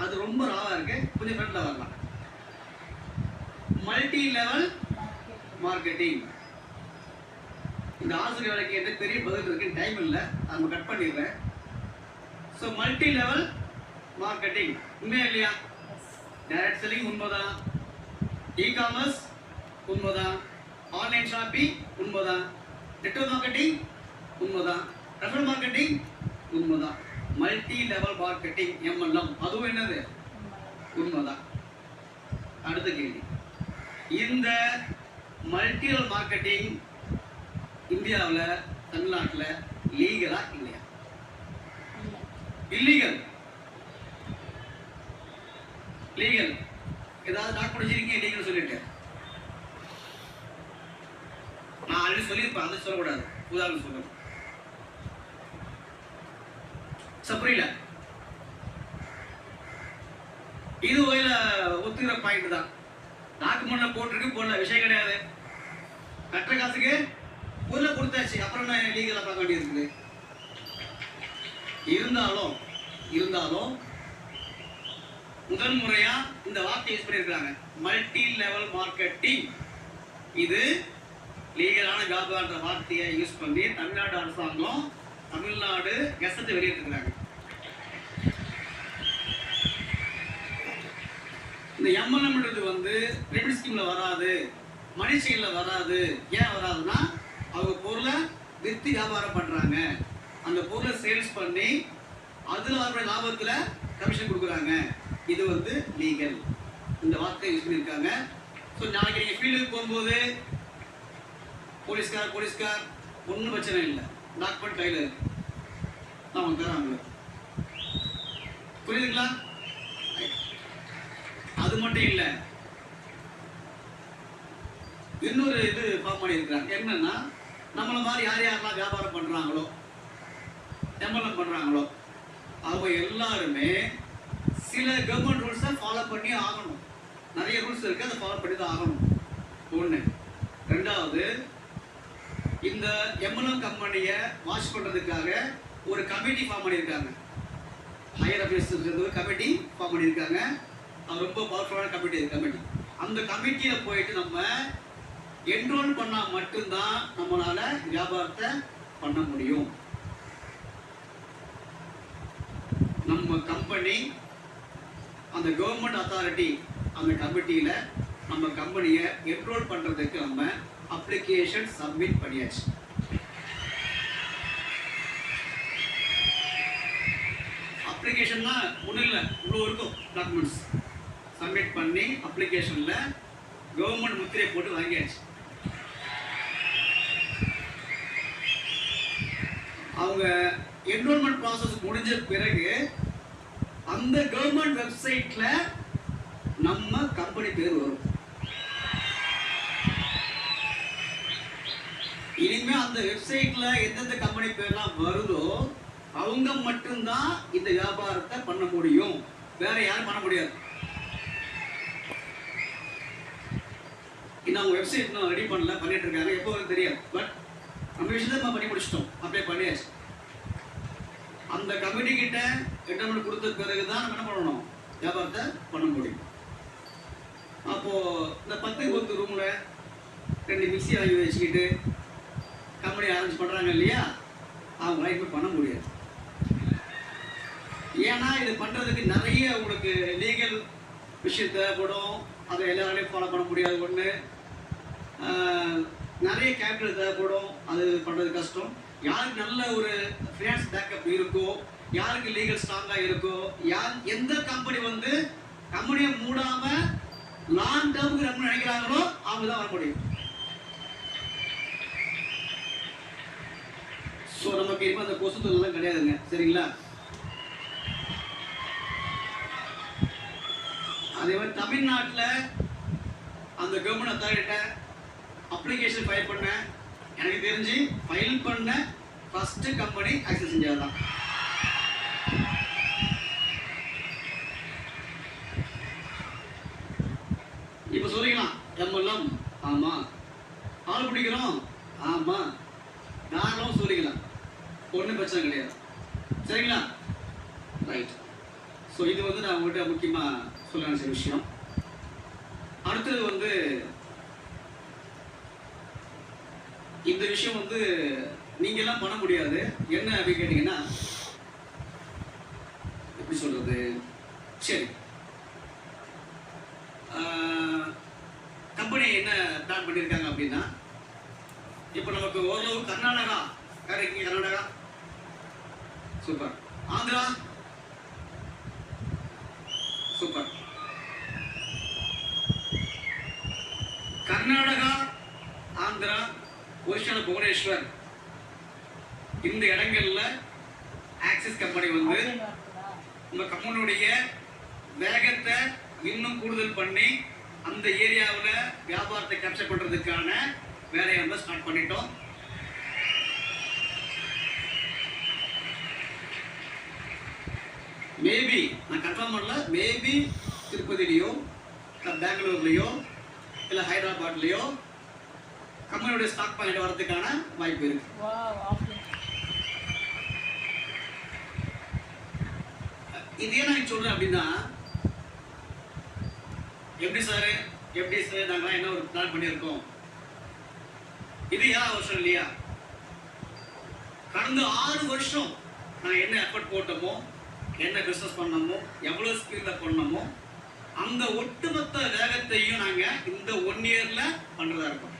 அது ரொம்ப ராவா இருக்கு. கொஞ்சம் ஃப்ரெண்ட்ல வரலாம். மல்டி லெவல் மார்க்கெட்டிங் இந்த ஆசிரியர் வேலைக்கு என்ன பெரிய பதில் இருக்கு. டைம் இல்லை. நம்ம கட் பண்ணிடுறேன். ஸோ மல்டி லெவல் மார்க்கெட்டிங் உண்மையா இல்லையா? டைரக்ட் செல்லிங் உண்மைதான். இ காமர்ஸ் உண்மைதான். ஆன்லைன் ஷாப்பிங் உண்மைதான். நெட்வொர்க் மார்க்கெட்டிங் உண்மைதான். ரெஃபரல் மார்க்கெட்டிங் உண்மைதான். மல்டி லெவல் மார்க்கெட்டிங் எம்எல்எம் அதுவும் என்னது? உண்மைதான். அடுத்த கேள்வி. இந்த மல்டி லெவல் மார்க்கெட்டிங் இந்தியாவில் தமிழ்நாட்டில் லீகலா இல்லையா? இல்லீகல் லீகல் ஏதாவது டாக் பிடிச்சிருக்கீங்க லீகல் சொல்லிட்டு. நான் ஆல்ரெடி சொல்லியிருப்பேன் அதை சொல்லக்கூடாது. உதாரணம் சொல்லுவேன் சார் புரியல. இது ஓயில ஒத்துக்கிற பாயிண்ட் தான். டாக்குமெண்ட்ல போட்டிருக்கு போடல. விஷயம் கிடையாது. கட்டுற காசுக்கு பொருளை கொடுத்தாச்சு. அப்புறம் என்ன லீகலா பார்க்க வேண்டியிருக்குது? இருந்தாலும் இருந்தாலும் முதல் முறையா இந்த வார்த்தை யூஸ் பண்ணியிருக்காங்க மல்டி லெவல் மார்க்கெட்டிங் இது லீகலான ஜாப்ன்ற வார்த்தையை யூஸ் பண்ணி தமிழ்நாடு அரசாங்கம் தமிழ்நாடு கெசட்டை வெளியிட்டிருக்கிறாங்க. இந்த எம்எல்எம்ன்றது வந்து ரெபிட் ஸ்கீம்ல வராது மணி வராது. ஏன் வராதுன்னா அவங்க பொருளை வித்து வியாபாரம் பண்றாங்க. அந்த பொருளை சேல்ஸ் பண்ணி அதில் வர லாபத்தில் கமிஷன் கொடுக்குறாங்க. இது வந்து லீகல் இந்த வார்த்தை யூஸ் பண்ணியிருக்காங்க ஸோ நாளைக்கு நீங்கள் ஃபீல்டுக்கு போகும்போது போலீஸ்கார் போலீஸ்கார் ஒன்றும் பிரச்சனை இல்லை. டாக்குமெண்ட் கையில் இருக்கு நான் உங்களுக்கு தரேன் உங்களுக்கு புரியுதுங்களா? அது மட்டும் இல்லை. இன்னொரு இது ஃபார்ம் பண்ணியிருக்கிறாங்க. என்னன்னா நம்மள மாதிரி யார் யாரெல்லாம் வியாபாரம் பண்றாங்களோ எம்எல்எம் பண்றாங்களோ அவங்க எல்லாருமே சில கவர்மெண்ட் ரூல்ஸை ஃபாலோ பண்ணி ஆகணும். நிறைய ரூல்ஸ் இருக்கு அதை ஃபாலோ பண்ணி தான் ஆகணும். ஒன்று ரெண்டாவது இந்த எம்எல்எம் கம்பெனியை வாஷ் பண்ணுறதுக்காக ஒரு கமிட்டி ஃபார்ம் பண்ணியிருக்காங்க. ஹையர் அஃபேர்ஸ் ஒரு கமிட்டி ஃபார்ம் பண்ணியிருக்காங்க. அது ரொம்ப பவர்ஃபுல்லான கமிட்டி கமிட்டி அந்த கமிட்டியில் போயிட்டு நம்ம என்ரோல் பண்ணால் மட்டும்தான் நம்மளால வியாபாரத்தை பண்ண முடியும். நம்ம கம்பெனி அந்த கவர்மெண்ட் அத்தாரிட்டி அந்த கமிட்டியில் நம்ம கம்பெனியை என்ரோல் பண்ணுறதுக்கு நம்ம அப்ளிகேஷன் சப்மிட் பண்ணியாச்சு. அப்ளிகேஷன்னா ஒன்றும் இல்லை இவ்வளோ இருக்கும் டாக்குமெண்ட்ஸ் சப்மிட் பண்ணி அப்ளிகேஷனில் கவர்மெண்ட் முத்திரை போட்டு வாங்கியாச்சு. அவங்க என்ரோல்மெண்ட் ப்ராசஸ் முடிஞ்ச பிறகு அந்த கவர்மெண்ட் வெப்சைட்டில் நம்ம கம்பெனி பேர் வரும். அந்த வெப்சைட்ல எந்தெந்த கம்பெனி பேர்லாம் வருதோ அவங்க மட்டும்தான் இந்த வியாபாரத்தை பண்ண முடியும். வேற யாரும் பண்ண முடியாது. இன்னும் அவங்க வெப்சைட் இன்னும் ரெடி பண்ணல பண்ணிட்டு இருக்காங்க. எப்போ தெரியாது பட் நம்ம விஷயத்தை நம்ம பண்ணி முடிச்சிட்டோம். அப்ளை பண்ணியாச்சு. அந்த கமிட்டி கிட்ட எட்டமெண்ட் கொடுத்த பிறகு தான் நம்ம என்ன பண்ணணும்? வியாபாரத்தை பண்ண முடியும். அப்போ இந்த பத்து பத்து ரூம்ல ரெண்டு மிக்சி வாங்கி வச்சுக்கிட்டு கம்பெனி அரேஞ்ச் பண்றாங்க இல்லையா? அவங்க இப்போ பண்ண முடியாது. ஏன்னா இது பண்றதுக்கு நிறைய உங்களுக்கு லீகல் விஷயம் தேவைப்படும். அதை எல்லாராலையும் ஃபாலோ பண்ண முடியாது ஒன்று நிறைய கேபிட்டல் தேவைப்படும். அது பண்ணுறது கஷ்டம். யாருக்கு நல்ல ஒரு ஃபினான்ஸ் பேக்கப் இருக்கோ யாருக்கு லீகல் ஸ்ட்ராங்காக இருக்கோ யார் எந்த கம்பெனி வந்து கம்பெனியை மூடாம லாங் டேர்முக்கு ரொம்ப நினைக்கிறாங்களோ அவங்க தான் வர முடியும். ஸோ நமக்கு இப்போ அந்த கொசு தொழிலாம் கிடையாதுங்க. சரிங்களா? அதே மாதிரி தமிழ்நாட்டில் அந்த கவர்மெண்ட் அத்தாரிட்ட அப்ளிகேஷன் ஃபைல் பண்ண எனக்கு தெரிஞ்சு ஃபைல் பண்ண ஃபர்ஸ்ட் கம்பெனி ஆக்சஸ் இந்தியா தான் இப்போ சொல்லிக்கலாம் எம்எல்எம் ஆமாம் ஆள் பிடிக்கிறோம். ஆமாம் ஒன்றும் பிரச்சனை கிடையாது. சரிங்களா? ரைட் ஸோ இது வந்து நான் உங்கள்கிட்ட முக்கியமாக சொல்ல நினைச்ச விஷயம். அடுத்தது வந்து இந்த விஷயம் வந்து நீங்கெல்லாம் பண்ண முடியாது. என்ன அப்படின்னு கேட்டீங்கன்னா எப்படி சொல்றது? சரி. கம்பெனி என்ன பிளான் பண்ணியிருக்காங்க அப்படின்னா இப்போ நமக்கு ஓரளவு Karnataka correct Karnataka. Super. Andhra. Super. Karnataka Andhra Orissa Bhubaneswar. இந்த இடங்கள்ல ஆக்சிஸ் கம்பெனி வந்து உங்க கம்பெனியுடைய வேகத்தை இன்னும் கூடுதல் பண்ணி அந்த ஏரியாவில் வியாபாரத்தை கேப்சர் பண்ணுறதுக்கான வேலையை வந்து ஸ்டார்ட் பண்ணிட்டோம். மேபி நான் கன்ஃபார்ம் பண்ணல. மேபி திருப்பதிலையோ பெங்களூர்லேயோ இல்லை ஹைதராபாத்லேயோ கம்பெனியோட ஸ்டாக் பாயிண்ட் வரதுக்கான வாய்ப்பு இருக்கு. இது ஏன் நான் சொல்றேன் அப்படின்னா எப்படி சார் எப்படி சார் நாங்களாம் என்ன ஒரு பிளான் பண்ணியிருக்கோம்? இது ஏழாவது வருஷம் இல்லையா? கடந்த ஆறு வருஷம் நான் என்ன எஃபர்ட் போட்டோமோ என்ன பிஸ்னஸ் பண்ணமோ எவ்வளோ ஸ்பீடில் பண்ணமோ அந்த ஒட்டுமொத்த வேகத்தையும் நாங்கள் இந்த ஒன் இயரில் பண்ணுறதா இருக்கோம்.